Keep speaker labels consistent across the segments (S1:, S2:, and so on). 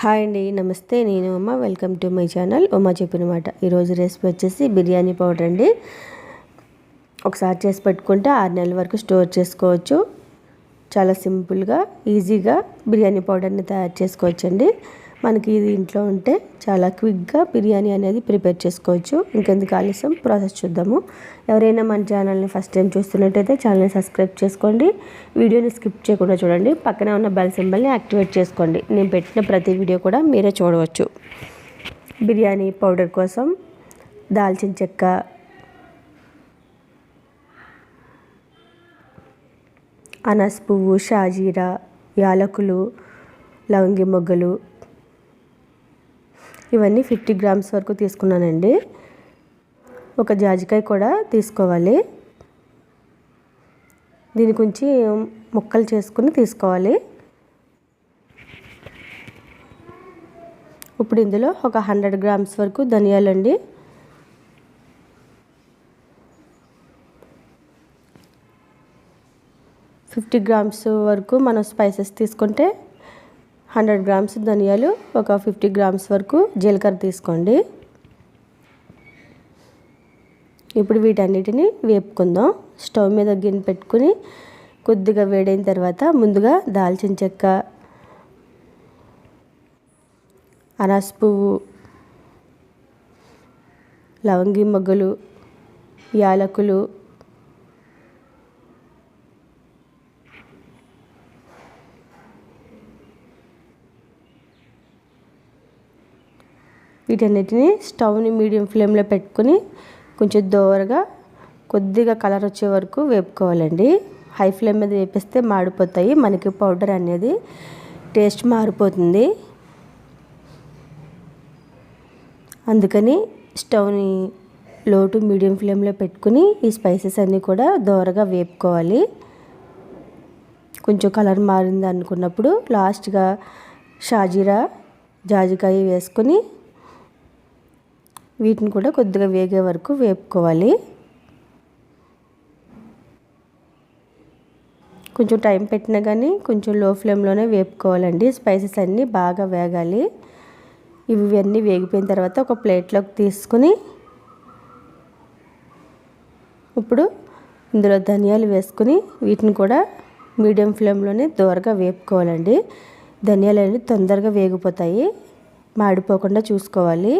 S1: Hi అండి నమస్తే. నేను Uma welcome to my channel. Uma చెప్పిన మాట. ఈరోజు రెసిపీ వచ్చేసి బిర్యానీ పౌడర్ అండి. ఒకసారి చేసి పెట్టుకుంటే ఆరు నెలల వరకు స్టోర్ చేసుకోవచ్చు. చాలా సింపుల్గా ఈజీగా బిర్యానీ పౌడర్ని తయారు చేసుకోవచ్చండి. మనకి ఇది ఇంట్లో ఉంటే చాలా క్విక్గా బిర్యానీ అనేది ప్రిపేర్ చేసుకోవచ్చు. ఇంకెందుకు ఆలస్యం? ప్రాసెస్ చూద్దాము. ఎవరైనా మన ఛానల్ని ఫస్ట్ టైం చూస్తున్నట్టయితే ఛానల్ని సబ్స్క్రైబ్ చేసుకోండి. వీడియోని స్కిప్ చేయకుండా చూడండి. పక్కనే ఉన్న బెల్ సింబల్ని యాక్టివేట్ చేసుకోండి. నేను పెట్టిన ప్రతి వీడియో కూడా మీరే చూడవచ్చు. బిర్యానీ పౌడర్ కోసం దాల్చిన చెక్క అనస్ పువ్వు షాజీరా యాలకులు లవంగి మొగ్గలు ఇవన్నీ ఫిఫ్టీ గ్రామ్స్ వరకు తీసుకున్నానండి. ఒక జాజికాయ కూడా తీసుకోవాలి. దీని గురించి ముక్కలు చేసుకుని తీసుకోవాలి. ఇప్పుడు ఇందులో ఒక హండ్రెడ్ గ్రామ్స్ వరకు ధనియాలండి ఫిఫ్టీ గ్రామ్స్ వరకు మనం స్పైసెస్ తీసుకుంటే హండ్రెడ్ గ్రామ్స్ ధనియాలు ఒక ఫిఫ్టీ గ్రామ్స్ వరకు జీలకర్ర తీసుకోండి. ఇప్పుడు వీటన్నిటిని వేపుకుందాం. స్టవ్ మీద గిన్నె పెట్టుకుని కొద్దిగా వేడైన తర్వాత ముందుగా దాల్చిన చెక్క అనాస్ పువ్వు లవంగి మొగ్గలు యాలకులు వీటన్నిటిని స్టవ్ని మీడియం ఫ్లేమ్లో పెట్టుకుని కొంచెం దోరగా కొద్దిగా కలర్ వచ్చే వరకు వేపుకోవాలండి. హై ఫ్లేమ్ మీద వేపిస్తే మాడిపోతాయి. మనకి పౌడర్ అనేది టేస్ట్ మారిపోతుంది. అందుకని స్టవ్ని లో టు మీడియం ఫ్లేమ్లో పెట్టుకుని ఈ స్పైసెస్ అన్నీ కూడా దోరగా వేపుకోవాలి. కొంచెం కలర్ మారింది అనుకున్నప్పుడు లాస్ట్గా షాజీరా జాజికాయ వేసుకొని వీటిని కూడా కొద్దిగా వేగే వరకు వేపుకోవాలి. కొంచెం టైం పెట్టినా కానీ కొంచెం లో ఫ్లేమ్లోనే వేపుకోవాలండి. స్పైసెస్ అన్నీ బాగా వేగాలి. ఇవన్నీ వేగిపోయిన తర్వాత ఒక ప్లేట్లోకి తీసుకుని ఇప్పుడు ఇందులో ధనియాలు వేసుకుని వీటిని కూడా మీడియం ఫ్లేమ్లోనే దూరగా వేపుకోవాలండి. ధనియాలు అనేవి తొందరగా వేగిపోతాయి. మాడిపోకుండా చూసుకోవాలి.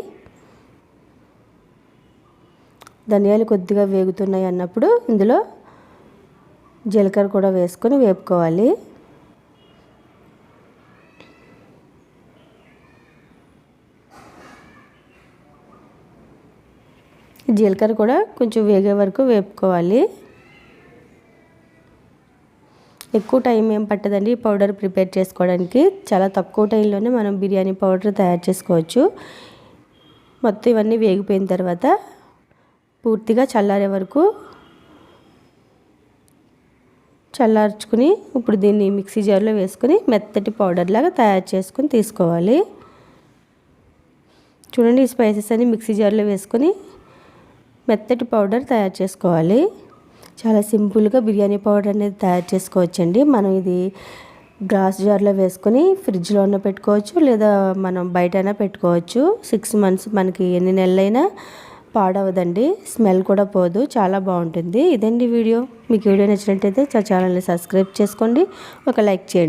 S1: ధనియాలు కొద్దిగా వేగుతున్నాయి అన్నప్పుడు ఇందులో జీలకర్ర కూడా వేసుకొని వేపుకోవాలి. జీలకర్ర కూడా కొంచెం వేగే వరకు వేపుకోవాలి. ఎక్కువ టైం ఏం పట్టదండి ఈ పౌడర్ ప్రిపేర్ చేసుకోవడానికి. చాలా తక్కువ టైంలోనే మనం బిర్యానీ పౌడర్ తయారు చేసుకోవచ్చు. మొత్తం ఇవన్నీ వేగిపోయిన తర్వాత పూర్తిగా చల్లారే వరకు చల్లార్చుకుని ఇప్పుడు దీన్ని మిక్సీ జార్లో వేసుకొని మెత్తటి పౌడర్ లాగా తయారు చేసుకొని తీసుకోవాలి. చూడండి ఈ స్పైసెస్ అన్ని మిక్సీ జార్లో వేసుకొని మెత్తటి పౌడర్ తయారు చేసుకోవాలి. చాలా సింపుల్గా బిర్యానీ పౌడర్ అనేది తయారు చేసుకోవచ్చండి. మనం ఇది గ్లాస్ జార్లో వేసుకొని ఫ్రిడ్జ్లో ఉన్న పెట్టుకోవచ్చు లేదా మనం బయటైనా పెట్టుకోవచ్చు. సిక్స్ మంత్స్ మనకి ఎన్ని నెలలైనా పాడవదండి. స్మెల్ కూడా పోదు. చాలా బాగుంటుంది. ఇదండి వీడియో. మీకు వీడియో నచ్చినట్టయితే ఛానల్ని సబ్స్క్రైబ్ చేసుకోండి. ఒక లైక్ చేయండి.